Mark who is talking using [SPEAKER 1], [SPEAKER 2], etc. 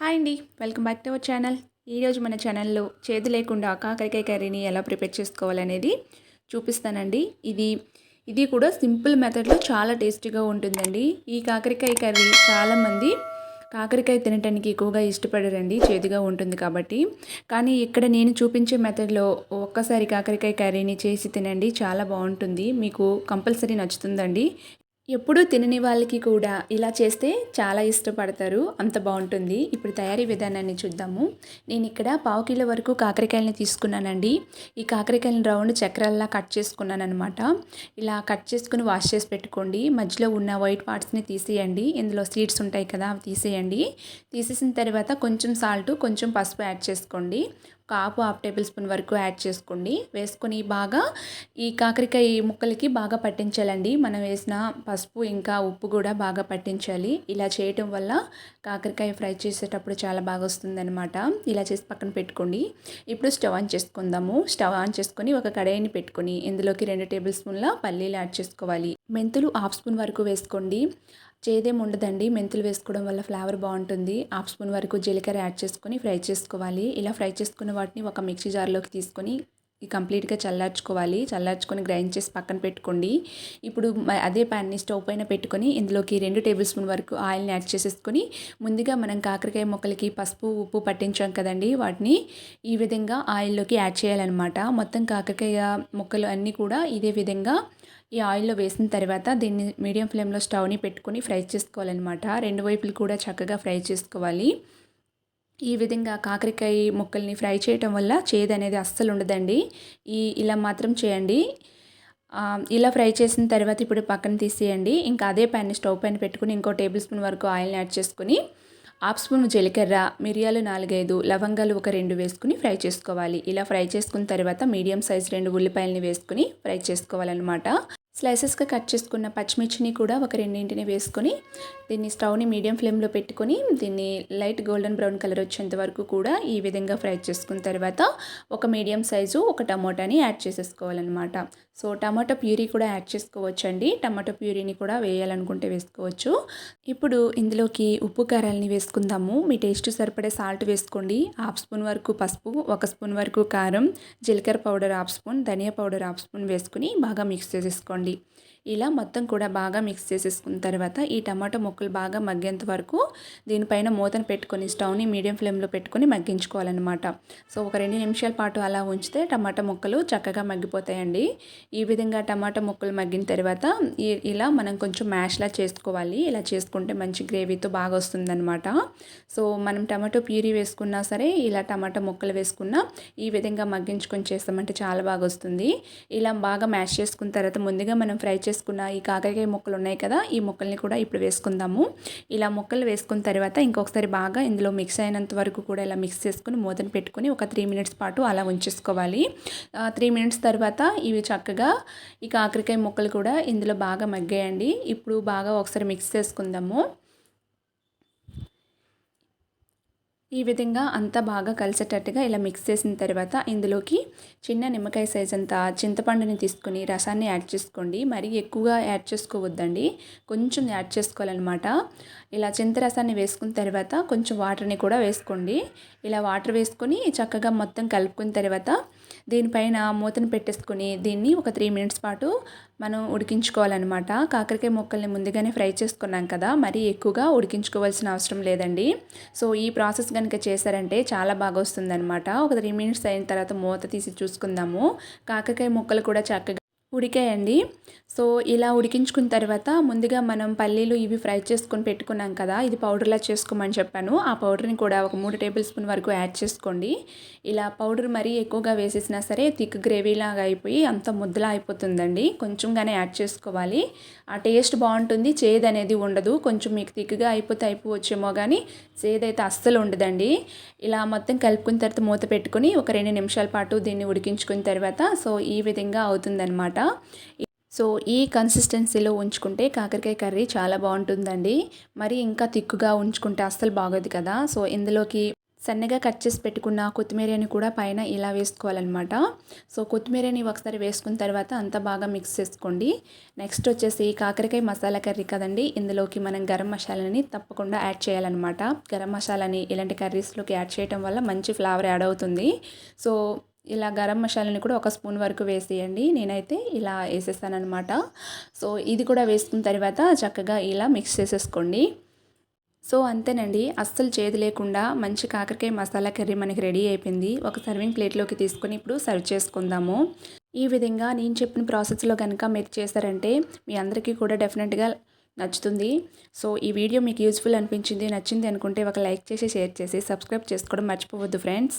[SPEAKER 1] Hi అండి. Welcome back to our channel. ఈరోజు మన ఛానల్లో చేదు లేకుండా కాకరకాయ కర్రీని ఎలా ప్రిపేర్ చేసుకోవాలనేది చూపిస్తానండి. ఇది ఇది కూడా సింపుల్ మెథడ్లో చాలా టేస్టీగా ఉంటుందండి. ఈ కాకరకాయ కర్రీ చాలామంది కాకరకాయ తినటానికి ఎక్కువగా ఇష్టపడరండి. చేదుగా ఉంటుంది కాబట్టి. కానీ ఇక్కడ నేను చూపించే మెథడ్లో ఒక్కసారి కాకరకాయ కర్రీని చేసి తినండి. చాలా బాగుంటుంది. మీకు కంపల్సరీ నచ్చుతుందండి. ఎప్పుడూ తినని వాళ్ళకి కూడా ఇలా చేస్తే చాలా ఇష్టపడతారు. అంత బాగుంటుంది. ఇప్పుడు తయారీ విధానాన్ని చూద్దాము. నేను ఇక్కడ పావు కిలో వరకు కాకరకాయలని తీసుకున్నానండి. ఈ కాకరకాయలను రౌండ్ చక్రాల్లా కట్ చేసుకున్నాను అనమాట ఇలా కట్ చేసుకుని వాష్ చేసి పెట్టుకోండి. మధ్యలో ఉన్న వైట్ పార్ట్స్ని తీసేయండి. ఇందులో సీడ్స్ ఉంటాయి కదా అవి తీసేయండి. తీసేసిన తర్వాత కొంచెం సాల్ట్ కొంచెం పసుపు యాడ్ చేసుకోండి. ఒక హాఫ్ హాఫ్ టేబుల్ స్పూన్ వరకు యాడ్ చేసుకోండి. వేసుకొని బాగా ఈ కాకరకాయ ముక్కలకి బాగా పట్టించాలండి. మనం వేసిన పసుపు ఇంకా ఉప్పు కూడా బాగా పట్టించాలి. ఇలా చేయటం వల్ల కాకరకాయ ఫ్రై చేసేటప్పుడు చాలా బాగా వస్తుందన్నమాట. ఇలా చేసి పక్కన పెట్టుకోండి. ఇప్పుడు స్టవ్ ఆన్ చేసుకుందాము. స్టవ్ ఆన్ చేసుకొని ఒక కడాయిని పెట్టుకొని ఇందులోకి రెండు టేబుల్ స్పూన్ల పల్లీలు యాడ్ చేసుకోవాలి. మెంతులు హాఫ్ స్పూన్ వరకు వేసుకోండి. చేదేం ఉండదండి మెంతులు వేసుకోవడం వల్ల ఫ్లేవర్ బాగుంటుంది. హాఫ్ స్పూన్ వరకు జీలకర్ర యాడ్ చేసుకొని ఫ్రై చేసుకోవాలి. ఇలా ఫ్రై చేసుకున్న వాటిని ఒక మిక్సీ జార్లోకి తీసుకొని కంప్లీట్గా చల్లార్చుకోవాలి. చల్లార్చుకొని గ్రైండ్ చేసి పక్కన పెట్టుకోండి. ఇప్పుడు అదే ప్యాన్ని స్టవ్ పైన పెట్టుకొని ఇందులోకి రెండు టేబుల్ స్పూన్ వరకు ఆయిల్ని యాడ్ చేసేసుకొని ముందుగా మనం కాకరకాయ మొక్కలకి పసుపు ఉప్పు పట్టించాం కదండి వాటిని ఈ విధంగా ఆయిల్లోకి యాడ్ చేయాలన్నమాట. మొత్తం కాకరకాయ మొక్కలు అన్నీ కూడా ఇదే విధంగా ఈ ఆయిల్లో వేసిన తర్వాత దీన్ని మీడియం ఫ్లేమ్లో స్టవ్ని పెట్టుకొని ఫ్రై చేసుకోవాలన్నమాట. రెండు వైపులు కూడా చక్కగా ఫ్రై చేసుకోవాలి. ఈ విధంగా కాకరకాయ ముక్కల్ని ఫ్రై చేయటం వల్ల చేదు అనేది అస్సలు ఉండదండి. ఈ ఇలా మాత్రం చేయండి. ఇలా ఫ్రై చేసిన తర్వాత ఇప్పుడు పక్కన తీసేయండి. ఇంకా అదే ప్యాన్ని స్టవ్ పైన పెట్టుకుని ఇంకో టేబుల్ స్పూన్ వరకు ఆయిల్ని యాడ్ చేసుకుని హాఫ్ స్పూన్ జీలకర్ర మిరియాలు నాలుగైదు లవంగాలు ఒక రెండు వేసుకుని ఫ్రై చేసుకోవాలి. ఇలా ఫ్రై చేసుకున్న తర్వాత మీడియం సైజ్ రెండు ఉల్లిపాయలని వేసుకుని ఫ్రై చేసుకోవాలన్నమాట. స్లైసెస్గా కట్ చేసుకున్న పచ్చిమిర్చిని కూడా ఒక రెండింటిని వేసుకొని దీన్ని స్టవ్ని మీడియం ఫ్లేమ్లో పెట్టుకొని దీన్ని లైట్ గోల్డెన్ బ్రౌన్ కలర్ వచ్చేంత వరకు కూడా ఈ విధంగా ఫ్రై చేసుకున్న తర్వాత ఒక మీడియం సైజు ఒక టమోటాని యాడ్ చేసేసుకోవాలన్నమాట. సో టమాటో ప్యూరీ కూడా యాడ్ చేసుకోవచ్చు అండి టమాటో ప్యూరీని కూడా వేయాలనుకుంటే వేసుకోవచ్చు. ఇప్పుడు ఇందులోకి ఉప్పు కారాలని వేసుకుందాము. మీ టేస్ట్ సరిపడే సాల్ట్ వేసుకోండి. హాఫ్ స్పూన్ వరకు పసుపు ఒక స్పూన్ వరకు కారం జీలకర్ర పౌడర్ హాఫ్ స్పూన్ ధనియా పౌడర్ హాఫ్ స్పూన్ వేసుకుని బాగా మిక్స్ చేసేసుకోండి. చేసుకోండి ఇలా మొత్తం కూడా బాగా మిక్స్ చేసేసుకున్న తర్వాత ఈ టమాటో ముక్కలు బాగా మగ్గేంత వరకు దీనిపైన మూతను పెట్టుకొని స్టవ్ని మీడియం ఫ్లేమ్లో పెట్టుకొని మగ్గించుకోవాలన్నమాట. సో ఒక రెండు నిమిషాల పాటు అలా ఉంచితే టమాటా ముక్కలు చక్కగా మగ్గిపోతాయండి. ఈ విధంగా టమాటా ముక్కలు మగ్గిన తర్వాత ఇలా మనం కొంచెం మ్యాష్లా చేసుకోవాలి. ఇలా చేసుకుంటే మంచి గ్రేవీతో బాగా వస్తుందన్నమాట. సో మనం టమాటో ప్యూరీ వేసుకున్నా సరే ఇలా టమాటా ముక్కలు వేసుకున్నా ఈ విధంగా మగ్గించుకొని చేస్తామంటే చాలా బాగా వస్తుంది. ఇలా బాగా మ్యాష్ చేసుకున్న తర్వాత ముందుగా మనం ఫ్రై చేసుకున్న ఈ కాకరకాయ ముక్కలు ఉన్నాయి కదా ఈ ముక్కల్ని కూడా ఇప్పుడు వేసుకుందాము. ఇలా ముక్కలు వేసుకున్న తర్వాత ఇంకొకసారి బాగా ఇందులో మిక్స్ అయినంత వరకు కూడా ఇలా మిక్స్ చేసుకుని మూతను పెట్టుకుని ఒక త్రీ మినిట్స్ పాటు అలా ఉంచేసుకోవాలి. త్రీ మినిట్స్ తర్వాత ఇవి చక్కగా ఈ కాకరకాయ ముక్కలు కూడా ఇందులో బాగా మగ్గాయండి. ఇప్పుడు బాగా ఒకసారి మిక్స్ చేసుకుందాము. ఈ విధంగా అంతా బాగా కలిసేటట్టుగా ఇలా మిక్స్ చేసిన తర్వాత ఇందులోకి చిన్న నిమ్మకాయ సైజ్ అంతా చింతపండుని తీసుకుని రసాన్ని యాడ్ చేసుకోండి. మరీ ఎక్కువగా యాడ్ చేసుకోవద్దండి. కొంచెం యాడ్ చేసుకోవాలన్నమాట. ఇలా చింత రసాన్ని వేసుకున్న తర్వాత కొంచెం వాటర్ని కూడా వేసుకోండి. ఇలా వాటర్ వేసుకొని చక్కగా మొత్తం కలుపుకున్న తర్వాత దీనిపైన మూతను పెట్టేసుకుని దీన్ని ఒక త్రీ మినిట్స్ పాటు మనం ఉడికించుకోవాలన్నమాట. కాకరకాయ ముక్కల్ని ముందుగానే ఫ్రై చేసుకున్నాం కదా మరీ ఎక్కువగా ఉడికించుకోవాల్సిన అవసరం లేదండి. సో ఈ ప్రాసెస్ కనుక చేశారంటే చాలా బాగా వస్తుందన్నమాట. ఒక త్రీ మినిట్స్ అయిన తర్వాత మూత తీసి చూసుకుందాము. కాకరకాయ ముక్కలు కూడా చక్కగా ఉడికాయండి. సో ఇలా ఉడికించుకున్న తర్వాత ముందుగా మనం పల్లీలు ఇవి ఫ్రై చేసుకొని పెట్టుకున్నాం కదా ఇది పౌడర్లా చేసుకోమని చెప్పాను. ఆ పౌడర్ని కూడా ఒక మూడు టేబుల్ స్పూన్ వరకు యాడ్ చేసుకోండి. ఇలా పౌడర్ మరీ ఎక్కువగా వేసేసినా సరే థిక్ గ్రేవీలాగా అయిపోయి అంత ముద్దలా అయిపోతుందండి. కొంచెంగానే యాడ్ చేసుకోవాలి. ఆ టేస్ట్ బాగుంటుంది చేదు అనేది ఉండదు. కొంచెం మీకు థిక్గా అయిపోతే అయిపోవచ్చేమో కానీ చేదైతే అస్సలు ఉండదండి. ఇలా మొత్తం కలుపుకున్న తర్వాత మూత పెట్టుకొని ఒక రెండు నిమిషాల పాటు దీన్ని ఉడికించుకున్న తర్వాత సో ఈ విధంగా అవుతుందన్నమాట. సో ఈ కన్సిస్టెన్సీలో ఉంచుకుంటే కాకరకాయ కర్రీ చాలా బాగుంటుందండి. మరి ఇంకా తిక్కుగా ఉంచుకుంటే అస్సలు బాగోదు కదా. సో ఇందులోకి సన్నగా కట్ చేసి పెట్టుకున్న కొత్తిమీరని కూడా పైన ఇలా వేసుకోవాలన్నమాట. సో కొత్తిమీరని ఒకసారి వేసుకున్న తర్వాత అంతా బాగా మిక్స్ చేసుకోండి. నెక్స్ట్ వచ్చేసి కాకరకాయ మసాలా కర్రీ కదండి. ఇందులోకి మనం గరం మసాలాని తప్పకుండా యాడ్ చేయాలన్నమాట. గరం మసాలాని ఇలాంటి కర్రీస్లోకి యాడ్ చేయడం వల్ల మంచి ఫ్లేవర్ యాడ్ అవుతుంది. సో ఇలా గరం మసాలాని కూడా ఒక స్పూన్ వరకు వేసేయండి. నేనైతే ఇలా వేసేస్తానమాట సో ఇది కూడా వేసుకున్న తర్వాత చక్కగా ఇలా మిక్స్ చేసేసుకోండి. సో అంతేనండి. అస్సలు చేదు లేకుండా మంచి కాకరకాయ మసాలా కర్రీ మనకి రెడీ అయిపోయింది. ఒక సర్వింగ్ ప్లేట్లోకి తీసుకొని ఇప్పుడు సర్వ్ చేసుకుందాము. ఈ విధంగా నేను చెప్పిన ప్రాసెస్లో కనుక మీరు చేశారంటే మీ అందరికీ కూడా డెఫినెట్గా నచ్చుతుంది. సో ఈ వీడియో మీకు యూజ్ఫుల్ అనిపించింది నచ్చింది అనుకుంటే ఒక లైక్ చేసి షేర్ చేసి సబ్స్క్రైబ్ చేసుకోవడం మర్చిపోవద్దు ఫ్రెండ్స్.